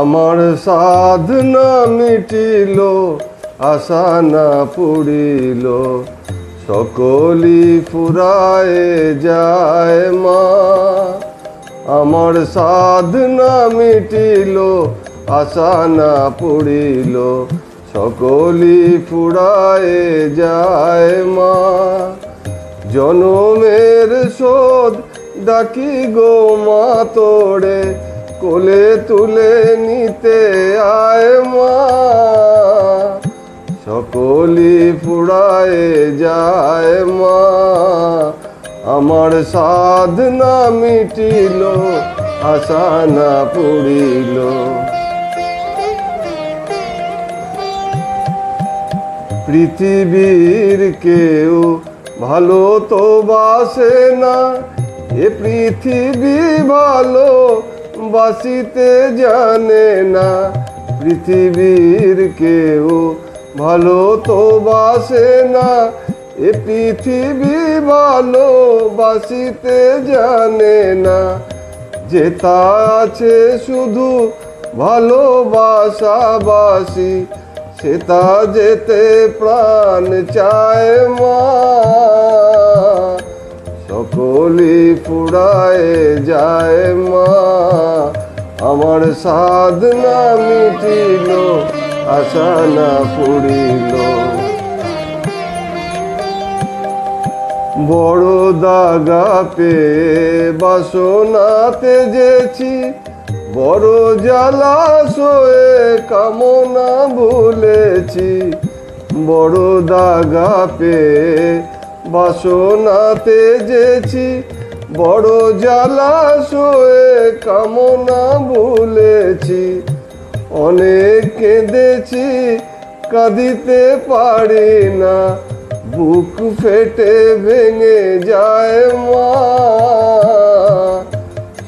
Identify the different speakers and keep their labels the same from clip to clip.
Speaker 1: আমার সাধনা মিটিল, আশা না পুরিল। সকলি ফুরায় যায় মা, আমার সাধনা মিটিল, আশা না পুরিল। সকলি ফুরায় যায় মা, জনমের শোধ ডাকি গো মা তোড়ে কোলে তুলে নিতে আয় মা। সকলি ফুরায় যায় মা। আমার সাধনা মিটিল, আশা না পৃথিবীর কেউ ভালো তো বাসে না এ পৃথিবী ভালো বাসিতে জানে না। পৃথিবীর কেউ ভালো তো বাসে না। এ পৃথিবী ভালো বাসিতে জানে না। যেটা আছে শুধু ভালোবাসা ভালোবাসাবাসি সেটা যেতে প্রাণ চায় মা। সকলি ফুরায় যায় মা। আমার সাধনা মিটিল আশা না পুরিল বড় দাগা পেয়ে বাসনাতে যেছি, বড় জলাশয়ে কামনা ভুলেছি বড় দাগা পেয়ে বাসনাতে যেছি, বড় জলাশয়ে কামনা ভুলেছি। অনেক কেঁদেছি, কাঁদিতে পারি না। বুক ফেটে ভেঙে যায় মা।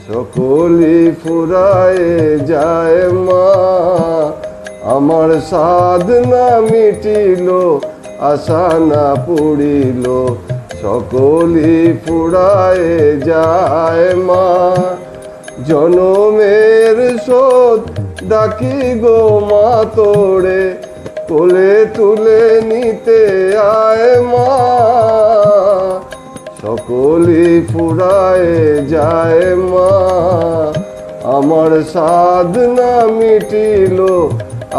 Speaker 1: সকলি ফুরায় যায় মা। আমার সাধনা মিটিল আশা না পুরিল সকলি ফুরায় যায় মা। জনমের শোধ ডাকি গো মা তোড়ে কোলে তুলে নিতে আয় মা। সকলি ফুরায় যায় মা। আমার সাধনা মিটিল,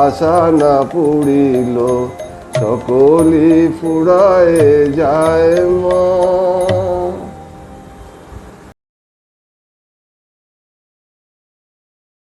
Speaker 1: আশা না পুরিল সকলি ফুরায় যায় মা